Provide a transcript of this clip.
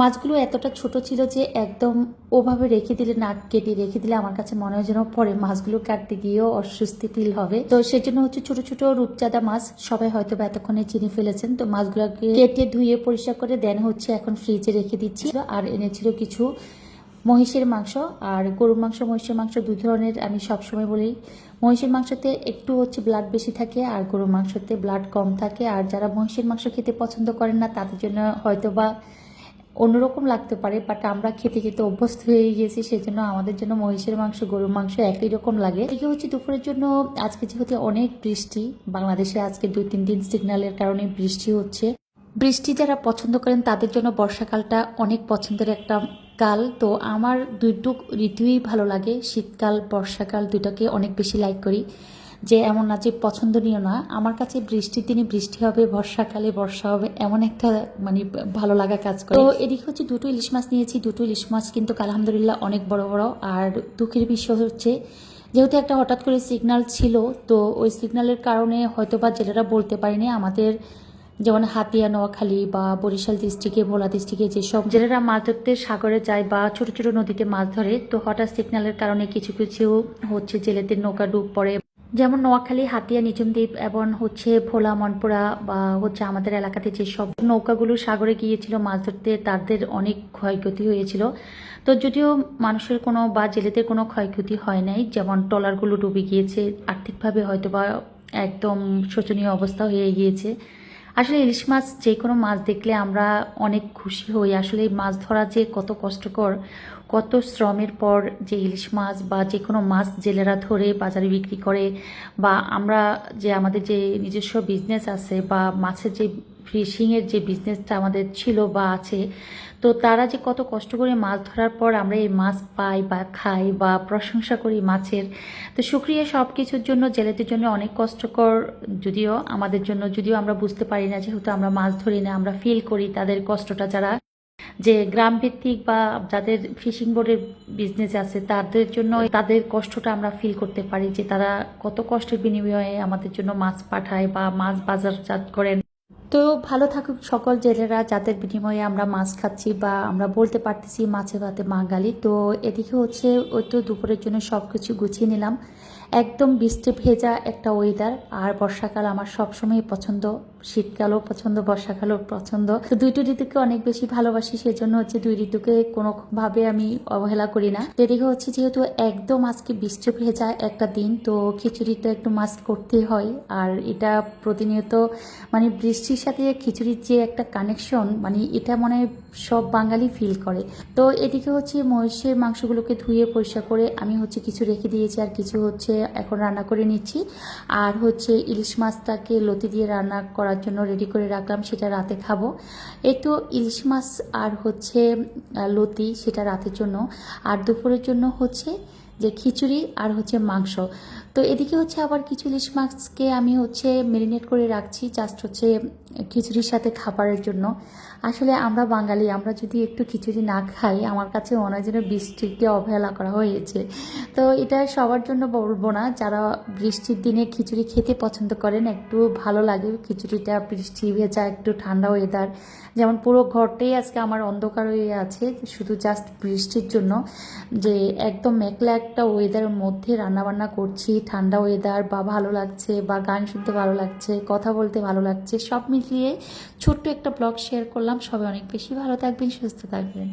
মাছগুলো এতটা ছোট ছিল যে একদম ওভাবে রেখে দিলে, নাক কেটে রেখে দিলে আমার কাছে মনে হয় যেন পরে মাছগুলো কাটতে গিয়েও অস্বস্তি ফিল হবে। তো সেজন্য হচ্ছে ছোট ছোট রূপচাঁদা মাছ সবাই হয়তো বা এতক্ষণে চিনি ফেলেছেন। তো মাছগুলোকে কেটে ধুয়ে পরিষ্কার করে দেন হচ্ছে এখন ফ্রিজে রেখে দিচ্ছি। আর এনেছিল কিছু মহিষের মাংস আর গরুর মাংস, মহিষের মাংস দু ধরনের আমি সবসময় বলি। মহিষের মাংসতে একটু হচ্ছে ব্লাড বেশি থাকে আর গরুর মাংসতে ব্লাড কম থাকে। আর যারা মহিষের মাংস খেতে পছন্দ করেন না, তাদের জন্য হয়তো বা অন্যরকম লাগতে পারে বাট আমরা খেতে খেতে অভ্যস্ত হয়ে গেছি সেজন্য আমাদের জন্য মহিষের মাংস, গরুর মাংস একই রকম লাগে। এদিকে হচ্ছে দুপুরের জন্য, আজকে যেহেতু অনেক বৃষ্টি, বাংলাদেশে আজকে দুই তিন দিন সিগন্যালের কারণে বৃষ্টি হচ্ছে। বৃষ্টি যারা পছন্দ করেন, তাদের জন্য বর্ষাকালটা অনেক পছন্দের একটা কাল। তো আমার দুইটু ঋতুই ভালো লাগে, শীতকাল, বর্ষাকাল দুটাকে অনেক বেশি লাইক করি। যে এমন না যে পছন্দনীয় না, আমার কাছে বৃষ্টির দিনে বৃষ্টি হবে, বর্ষাকালে বর্ষা হবে, এমন একটা মানে ভালো লাগা কাজ করে। তো এদিকে হচ্ছে দুটো ইলিশ মাছ নিয়েছি, দুটো ইলিশ মাছ কিন্তু আলহামদুলিল্লাহ অনেক বড় বড়, আর দুঃখের বিষয় হচ্ছে, যেহেতু একটা হঠাৎ করে সিগনাল ছিল, তো ওই সিগনালের কারণে হয়তো বা জেলেরা বলতে পারিনি, আমাদের যেমন হাতিয়া, নোয়াখালী বা বরিশাল ডিস্ট্রিক্টে ভোলা ডিস্ট্রিক্টে যেসব জেলেরা মাছ ধরতে সাগরে যায় বা ছোট ছোট নদীতে মাছ ধরে, তো হঠাৎ সিগন্যালের কারণে কিছু কিছু হচ্ছে জেলেদের নৌকা ডুব পড়ে যেমন নোয়াখালী, হাতিয়া নিচুমদ্বীপ এবং হচ্ছে ভোলা, মনপুরা বা হচ্ছে আমাদের এলাকাতে যেসব নৌকাগুলো সাগরে গিয়েছিল মাছ ধরতে, তাদের অনেক ক্ষয়ক্ষতি হয়েছিল। তো যদিও মানুষের কোনো বা জেলেদের কোনো ক্ষয়ক্ষতি হয় নাই, যেমন ট্রলারগুলো ডুবে গিয়েছে, আর্থিকভাবে হয়তো বা একদম শোচনীয় অবস্থা হয়ে গিয়েছে। আসলে ইলিশ মাছ যে কোনো মাছ দেখলে আমরা অনেক খুশি হই। আসলে মাছ ধরা যে কত কষ্টকর, কত শ্রমের পর যে ইলিশ মাছ বা যে কোনো মাছ জেলেরা ধরে বাজারে বিক্রি করে বা আমরা যে আমাদের যে নিজস্ব বিজনেস আছে বা মাছের যে ফিশিংয়ের যে বিজনেসটা আমাদের ছিল বা আছে, তো তারা যে কত কষ্ট করে মাছ ধরার পর আমরা এই মাছ পাই বা খাই বা প্রশংসা করি মাছের, তো সুক্রিয়া সব কিছুর জন্য, জেলেদের জন্য অনেক কষ্টকর যদিও, আমাদের জন্য যদিও আমরা বুঝতে পারি না যেহেতু আমরা মাছ ধরি না, আমরা ফিল করি তাদের কষ্টটা যারা, যে গ্রাম ভিত্তিক বা যাদের ফিশিং বোর্ডের বিজনেস আছে, তাদের জন্য তাদের কষ্টটা আমরা ফিল করতে পারি যে তারা কত কষ্টের বিনিময়ে আমাদের জন্য মাছ পাঠায় বা মাছ বাজারজাত করেন। তো ভালো থাকুক সকল জেলেরা, যাদের বিনিময়ে আমরা মাছ খাচ্ছি বা আমরা বলতে পারতেছি মাছে ভাতে বাঙালি তো এদিকে হচ্ছে, ওই তো দুপুরের জন্য সব কিছু গুছিয়ে নিলাম। একদম বৃষ্টি ভেজা একটা ওয়েদার আর বর্ষাকাল আমার সবসময় পছন্দ। শীতকালও পছন্দ, বর্ষাকালও পছন্দ। তো দুইটো ঋতুকে অনেক বেশি ভালোবাসি, সেজন্য হচ্ছে দুই ঋতুকে কোনোভাবে আমি অবহেলা করি না। এদিকে হচ্ছে যেহেতু একদম আজকে বৃষ্টি ভেজা একটা দিন, তো খিচুড়িটা একটু মাস্ক করতেই হয়। আর এটা প্রতিনিয়ত মানে বৃষ্টির সাথে খিচুড়ির যে একটা কানেকশন মানে এটা মনে সব বাঙালি ফিল করে। তো এদিকে হচ্ছে মহিষের মাংসগুলোকে ধুয়ে পরিষ্কার করে আমি হচ্ছে কিছু রেখে দিয়েছি, আর কিছু হচ্ছে এখন রান্না করে নিচ্ছি। আর হচ্ছে ইলিশ মাছটাকে লতি দিয়ে রান্না করার জন্য রেডি করে রাখলাম, সেটা রাতে খাব। এই তো ইলিশ মাছ আর হচ্ছে লতি, সেটা রাতের জন্য। আর দুপুরের জন্য হচ্ছে যে খিচুড়ি আর হচ্ছে মাংস। তো এদিকে হচ্ছে আবার কিছু ইলিশ মাছকে আমি হচ্ছে মেরিনেট করে রাখছি জাস্ট হচ্ছে খিচুড়ির সাথে খাবারের জন্য। আসলে আমরা বাঙালি, আমরা যদি একটু খিচুড়ি না খাই, আমার কাছে মনে হয় যেন বৃষ্টিকে অবহেলা করা হয়েছে। তো এটা সবার জন্য বলব না, যারা বৃষ্টির দিনে খিচুড়ি খেতে পছন্দ করেন, একটু ভালো লাগে খিচুড়িটা, বৃষ্টি ভেজা, একটু ঠান্ডা ওয়েদার যেমন পুরো ঘরটাই আজকে আমার অন্ধকার হয়ে আছে, শুধু জাস্ট বৃষ্টির জন্য যে একদম মেঘলা একটা ওয়েদারের মধ্যে রান্নাবান্না করছি। ঠান্ডা ওয়েদার বা ভালো লাগছে বা গান শুনতে ভালো লাগছে, কথা বলতে ভালো লাগছে, সব মিলিয়ে ছোট্ট একটা ব্লগ শেয়ার করলাম। সবাই অনেক বেশি ভালো থাকবেন, সুস্থ থাকবেন।